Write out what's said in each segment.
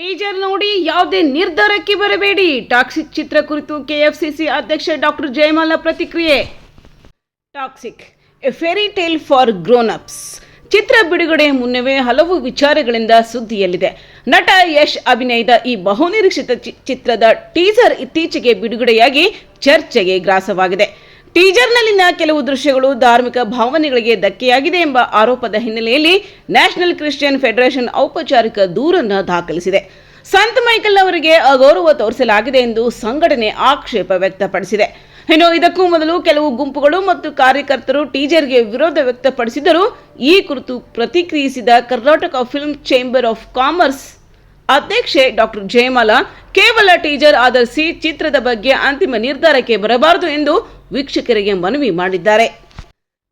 Teaser ನೋಡಿ ಯಾವುದೇ ನಿರ್ಧಾರಕ್ಕೆ ಬರಬೇಡಿ. ಟಾಕ್ಸಿಕ್ ಚಿತ್ರ ಕುರಿತು ಕೆಎಫ್ಸಿಸಿ ಅಧ್ಯಕ್ಷ ಡಾಕ್ಟರ್ ಜಯಮಾಲ ಪ್ರತಿಕ್ರಿಯೆ. Toxic, a fairy tale for grown ups ಚಿತ್ರ ಬಿಡುಗಡೆ ಮುನ್ನವೇ ಹಲವು ವಿಚಾರಗಳಿಂದ ಸುದ್ದಿಯಲ್ಲಿದೆ. ನಟ ಯಶ್ ಅಭಿನಯದ ಈ ಬಹುನಿರೀಕ್ಷಿತ ಚಿತ್ರದ ಟೀಸರ್ ಇತ್ತೀಚೆಗೆ ಬಿಡುಗಡೆಯಾಗಿ ಚರ್ಚೆಗೆ ಗ್ರಾಸವಾಗಿದೆ. ಟೀಸರ್ನಲ್ಲಿನ ಕೆಲವು ದೃಶ್ಯಗಳು ಧಾರ್ಮಿಕ ಭಾವನೆಗಳಿಗೆ ಧಕ್ಕೆಯಾಗಿದೆ ಎಂಬ ಆರೋಪದ ಹಿನ್ನೆಲೆಯಲ್ಲಿ ನ್ಯಾಷನಲ್ ಕ್ರಿಶ್ಚಿಯನ್ ಫೆಡರೇಷನ್ ಔಪಚಾರಿಕ ದೂರನ್ನು ದಾಖಲಿಸಿದೆ. ಸಂತ ಮೈಕಲ್ ಅವರಿಗೆ ಅಗೌರವ ತೋರಿಸಲಾಗಿದೆ ಎಂದು ಸಂಘಟನೆ ಆಕ್ಷೇಪ ವ್ಯಕ್ತಪಡಿಸಿದೆ. ಇನ್ನು ಇದಕ್ಕೂ ಮೊದಲು ಕೆಲವು ಗುಂಪುಗಳು ಮತ್ತು ಕಾರ್ಯಕರ್ತರು ಟೀಜರ್ಗೆ ವಿರೋಧ ವ್ಯಕ್ತಪಡಿಸಿದರೂ ಈ ಕುರಿತು ಪ್ರತಿಕ್ರಿಯಿಸಿದ Karnataka film chamber of commerce ಅಧ್ಯಕ್ಷೆ ಡಾಕ್ಟರ್ ಜಯಮಾಲ, ಕೇವಲ ಟೀಜರ್ ಆಧರಿಸಿ ಚಿತ್ರದ ಬಗ್ಗೆ ಅಂತಿಮ ನಿರ್ಧಾರಕ್ಕೆ ಬರಬಾರದು ಎಂದು ವೀಕ್ಷಕರಿಗೆ ಮನವಿ ಮಾಡಿದ್ದಾರೆ.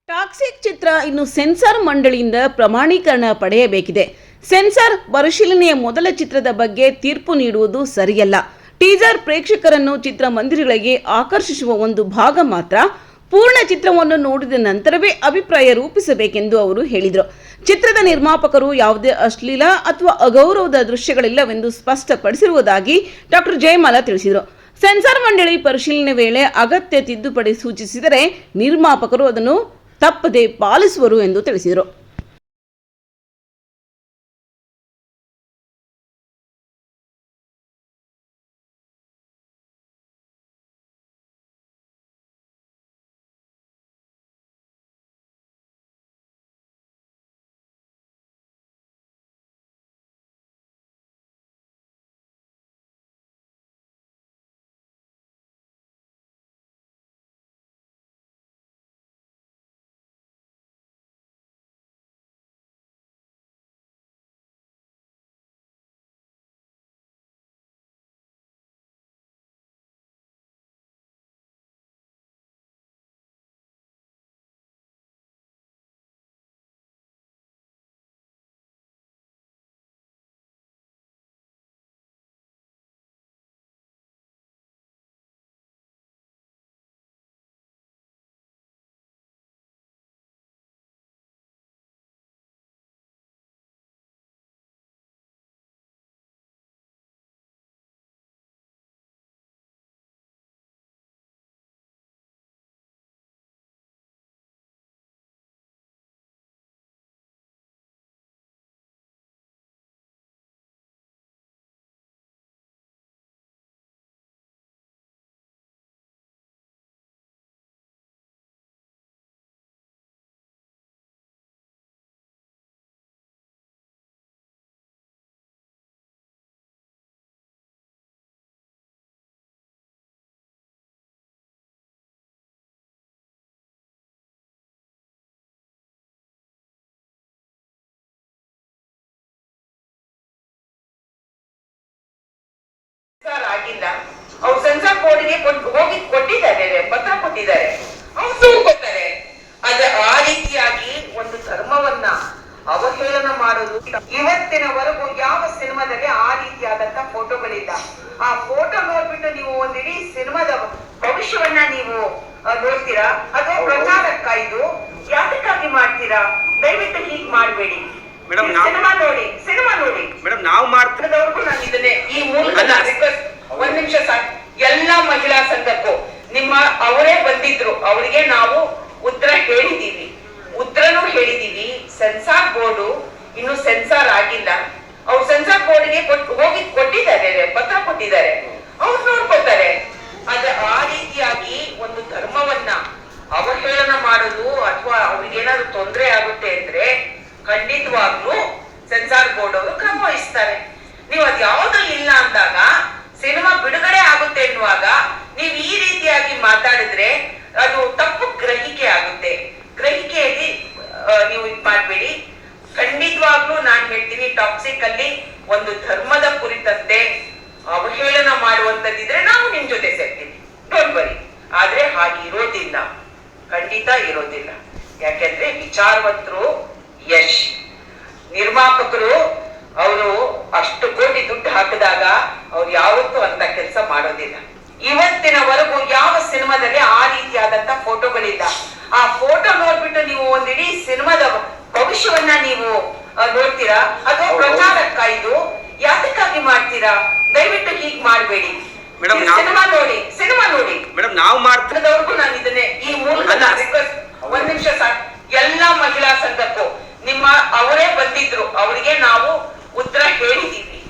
ಟಾಕ್ಸಿಕ್ ಚಿತ್ರ ಇನ್ನು ಸೆನ್ಸಾರ್ ಮಂಡಳಿಯಿಂದ ಪ್ರಮಾಣೀಕರಣ ಪಡೆಯಬೇಕಿದೆ. ಸೆನ್ಸಾರ್ ಪರಿಶೀಲನೆಯ ಮೊದಲ ಚಿತ್ರದ ಬಗ್ಗೆ ತೀರ್ಪು ನೀಡುವುದು ಸರಿಯಲ್ಲ. ಟೀಸರ್ ಪ್ರೇಕ್ಷಕರನ್ನು ಚಿತ್ರಮಂದಿರಗಳಿಗೆ ಆಕರ್ಷಿಸುವ ಒಂದು ಭಾಗ ಮಾತ್ರ ಪೂರ್ಣ ಚಿತ್ರವನ್ನು ನೋಡಿದ ನಂತರವೇ ಅಭಿಪ್ರಾಯ ರೂಪಿಸಬೇಕೆಂದು ಅವರು ಹೇಳಿದರು. ಚಿತ್ರದ ನಿರ್ಮಾಪಕರು ಯಾವುದೇ ಅಶ್ಲೀಲ ಅಥವಾ ಅಗೌರವದ ದೃಶ್ಯಗಳಿಲ್ಲವೆಂದು ಸ್ಪಷ್ಟಪಡಿಸಿರುವುದಾಗಿ ಡಾಕ್ಟರ್ ಜಯಮಾಲ ತಿಳಿಸಿದರು. ಸೆನ್ಸಾರ್ ಮಂಡಳಿ ಪರಿಶೀಲನೆ ವೇಳೆ ಅಗತ್ಯ ತಿದ್ದುಪಡಿ ಸೂಚಿಸಿದರೆ ನಿರ್ಮಾಪಕರು ಅದನ್ನು ತಪ್ಪದೆ ಪಾಲಿಸುವರು ಎಂದು ತಿಳಿಸಿದರು. ಇವತ್ತಿನವರೆಗೂ ಯಾವ ಸಿನಿಮಾದಲ್ಲಿ ಆ ರೀತಿಯಾದಂತ ಫೋಟೋಗಳಿಲ್ಲ. ಆ ಫೋಟೋ ನೋಡ್ಬಿಟ್ಟು ನೀವು ಒಂದಿಡಿ ಸಿನಿಮಾದ ಭವಿಷ್ಯವನ್ನ ನೀವು ನೋಡ್ತೀರಾ? ಅದು ಪ್ರಚಾರಕ್ಕ ಇದು. ಯಾತಕ್ಕಾಗಿ ಮಾಡ್ತೀರಾ? ದಯವಿಟ್ಟು ಹೀಗ್ ಮಾಡ್ಬೇಡಿ. ಸಿನಿಮಾ ನೋಡಿ ಸಿನಿಮಾ ನೋಡಿ. ಮೇಡಮ್ ನಾವು ಮಾಡ್ತಿರೋದವ್ರಿಗೂ ನಾನು ಇದನ್ನೇ ಈ ಮೂಲಕ ಒಂದ್ ನಿಮಿಷ ಸಾಕು. ಎಲ್ಲಾ ಮಹಿಳಾ ಸಂಘಕ್ಕೂ ನಿಮ್ಮ ಅವರೇ ಬಂದಿದ್ರು. ಅವರಿಗೆ ನಾವು ಉತ್ತರ ಹೇಳಿದೀವಿ ಅವ್ರಿಗೇನಾದ್ರು ತೊಂದರೆ ಆಗುತ್ತೆ ಅಂದ್ರೆ ಖಂಡಿತವಾಗ್ಲೂ ಸೆನ್ಸಾರ್ ಬೋರ್ಡ್ ಅವರು ಕ್ರಮ ವಹಿಸ್ತಾರೆ. ನೀವು ಅದ್ ಯಾವ್ದು ಇಲ್ಲ ಅಂದಾಗ, ಸಿನಿಮಾ ಬಿಡುಗಡೆ ಆಗುತ್ತೆ ಎನ್ನುವಾಗ ನೀವು ಈ ರೀತಿಯಾಗಿ ಮಾತಾಡಿದ್ರೆ ಅದು ತಪ್ಪು ಗ್ರಹಿಕೆ ಆಗುತ್ತೆ. ಗ್ರಹಿಕೆಯಲ್ಲಿ ನೀವು ಇದ್ ಮಾಡ್ಬೇಡಿ. ಖಂಡಿತವಾಗ್ಲೂ ನಾನ್ ಹೇಳ್ತೀನಿ ಟಾಕ್ಸಿಕ್ ಅಲ್ಲಿ ಒಂದು ಧರ್ಮದ ಕುರಿತಂತೆ ಅವಹೇಳನ ಮಾಡುವಂತದ್ದಿದ್ರೆ ನಾವು ನಿಮ್ ಜೊತೆ ಸೇರ್ತೀವಿ. ಡೋಂಟ್ ವರಿ ಆದ್ರೆ ಹಾಗೆ ಇರೋದಿಲ್ಲ ಖಂಡಿತ ಇರೋದಿಲ್ಲ. ಯಾಕೆಂದ್ರೆ ವಿಚಾರವಂತರು ಯಶ್. ನಿರ್ಮಾಪಕರು ಅವರು ಅಷ್ಟು ಕೋಟಿ ದುಡ್ಡು ಹಾಕಿದಾಗ ಅವ್ರು ಯಾವತ್ತೂ ಅಂತ ಕೆಲಸ ಮಾಡೋದಿಲ್ಲ. ಇವತ್ತಿನವರೆಗೂ ಯಾವ ಸಿನಿಮಾದಲ್ಲಿ ಆ ರೀತಿಯಾದಂತ ಫೋಟೋಗಳಿಲ್ಲ. ಆ ಫೋಟೋ ನೋಡ್ಬಿಟ್ಟು ನೀವು ಒಂದಿಡೀ ಸಿನಿಮಾದ ಭವಿಷ್ಯವನ್ನ ನೀವು ನೋಡ್ತೀರಾ? ಅದು. ಪ್ರಚಾರಕ್ಕ ಇದು. ಯಾತಕ್ಕಾಗಿ ಮಾಡ್ತೀರಾ? ದಯವಿಟ್ಟು ಹೀಗ್ ಮಾಡ್ಬೇಡಿ. ಸಿನಿಮಾ ನೋಡಿ ಸಿನಿಮಾ ನೋಡಿ. ಮೇಡಮ್ ನಾವು ಮಾಡ್ತಿರೋದವ್ರಿಗೂ ನಾನು ಇದನ್ನೇ ಈ ಮೂಲಕ ಅಲ್ಲ. ರಿಕ್ವೆಸ್ಟ್ ಒಂದ್ ನಿಮಿಷ ಸಾಕು ಎಲ್ಲಾ ಮಹಿಳಾ ಸಂಘಕ್ಕೂ ನಿಮ್ಮ ಅವರೇ ಬಂದಿದ್ರು ಅವರಿಗೆ ನಾವು ಉತ್ತರ ಹೇಳಿದೀವಿ.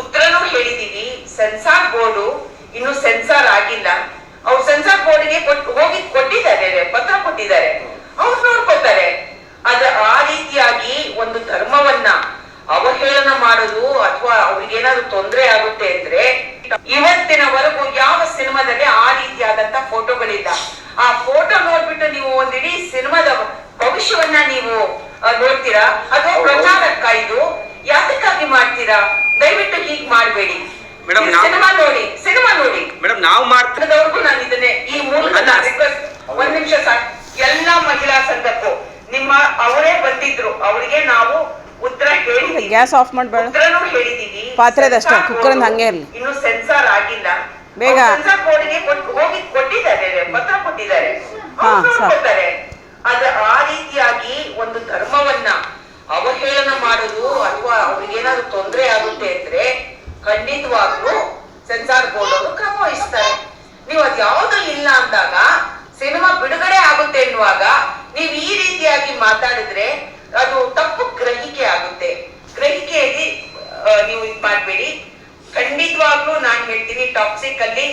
ಉತ್ತರನು ಹೇಳಿದೀವಿ. ಸೆನ್ಸಾರ್ ಬೋರ್ಡು ಇನ್ನು ಸೆನ್ಸಾರ್ ಆಗಿಲ್ಲ. ಅವ್ರು ಸೆನ್ಸಾರ್ ಬೋರ್ಡ್ಗೆ ಹೋಗಿ ಕೊಟ್ಟಿದ್ದಾರೆ ಪತ್ರ ಕೊಟ್ಟಿದ್ದಾರೆ. ಅವ್ರು ನೋಡ್ಕೊತಾರೆ. ಆದ್ರೆ ಆ ರೀತಿಯಾಗಿ ಒಂದು ಧರ್ಮವನ್ನ ಅವಹೇಳನ ಮಾಡೋದು ಅಥವಾ ಅವ್ರಿಗೇನಾದ್ರು ತೊಂದರೆ ಆಗುತ್ತೆ ಅಂದ್ರೆ ಇವತ್ತಿನವರೆಗೂ ಯಾವ ಸಿನಿಮಾದಲ್ಲಿ ಆ ರೀತಿಯಾದಂತ ಫೋಟೋಗಳಿಲ್ಲ. ಆ ಫೋಟೋ ನೋಡ್ಬಿಟ್ಟು ನೀವು ಒಂದಿಡೀ ಸಿನಿಮಾದ ಭವಿಷ್ಯವನ್ನ ನೀವು ನೋಡ್ತೀರಾ? ಅದು. ಪ್ರಚಾರಕ್ಕ ಇದು ಯಾತಕ್ಕಾಗಿ ಮಾಡ್ತೀರಾ? ದಯವಿಟ್ಟು ಹೀಗ್ ಮಾಡ್ಬೇಡಿ. ಮೇಡಮ್ ಸಿನಿಮಾ ನೋಡಿ ಸಿನಿಮಾ ನೋಡಿ. ಮೇಡಮ್ ನಾವು ಮಾಡ್ತಿರೋದವ್ರಿಗೂ ನಾನು ಇದನ್ನೇ ಈ ಮೂಲಕ. ರಿಕ್ವೆಸ್ಟ್ ಒಂದ್ ನಿಮಿಷ ಸಾಕು. ಎಲ್ಲಾ ಮಹಿಳಾ ಸಂಘಕ್ಕೂ. ನಿಮ್ಮ ಅವರೇ ಬಂದಿದ್ರು. ಅವರಿಗೆ ನಾವು ಉತ್ತರ ಹೇಳಿದೀವಿ. ಗ್ಯಾಸ್ ಆಫ್ ಮಾಡಬೇಡ. ಉತ್ತರನೂ ಹೇಳಿದೀವಿ. ಪಾತ್ರೆದಷ್ಟೇ, ಬೋರ್ಡು ಹಂಗೆ ಇರ್ಲಿ. ಇನ್ನು ಸೆನ್ಸಾರ್ ಆಗಿಲ್ಲ. ಬೇಗ. ಸೆನ್ಸಾರ್ ಬೋರ್ಡ್ಗೆ ಹೋಗಿ ಕೊಟ್ಟಿದ್ದಾರೆ ಪತ್ರ ಕೊಟ್ಟಿದ್ದಾರೆ. ಅದ ಆ ರೀತಿಯಾಗಿ ಒಂದು ಧರ್ಮವನ್ನ ಅವಹೇಳನ ಮಾಡೋದು ಅಥವಾ ಅವ್ರಿಗೇನಾದ್ರು ತೊಂದರೆ ಆಗುತ್ತೆ ಅಂದ್ರೆ ಖಂಡಿತವಾಗ್ಲೂ ಸೆನ್ಸಾರ್ ಬೋರ್ಡ್ ಅವರು ಕ್ರಮ ವಹಿಸ್ತಾರೆ ನೀವು ಅದ್ ಯಾವ್ದು ಇಲ್ಲ ಅಂದಾಗ, ಸಿನಿಮಾ ಬಿಡುಗಡೆ ಆಗುತ್ತೆ ಎನ್ನುವಾಗ ನೀವು ಈ ರೀತಿಯಾಗಿ ಮಾತಾಡಿದ್ರೆ ಅದು ತಪ್ಪು ಗ್ರಹಿಕೆ ಆಗುತ್ತೆ. ಗ್ರಹಿಕೆಯಲ್ಲಿ ನೀವು ಇದ್ ಮಾಡ್ಬೇಡಿ. ಖಂಡಿತವಾಗ್ಲೂ ನಾನ್ ಹೇಳ್ತೀನಿ ಟಾಕ್ಸಿಕ್ ಅಲ್ಲಿ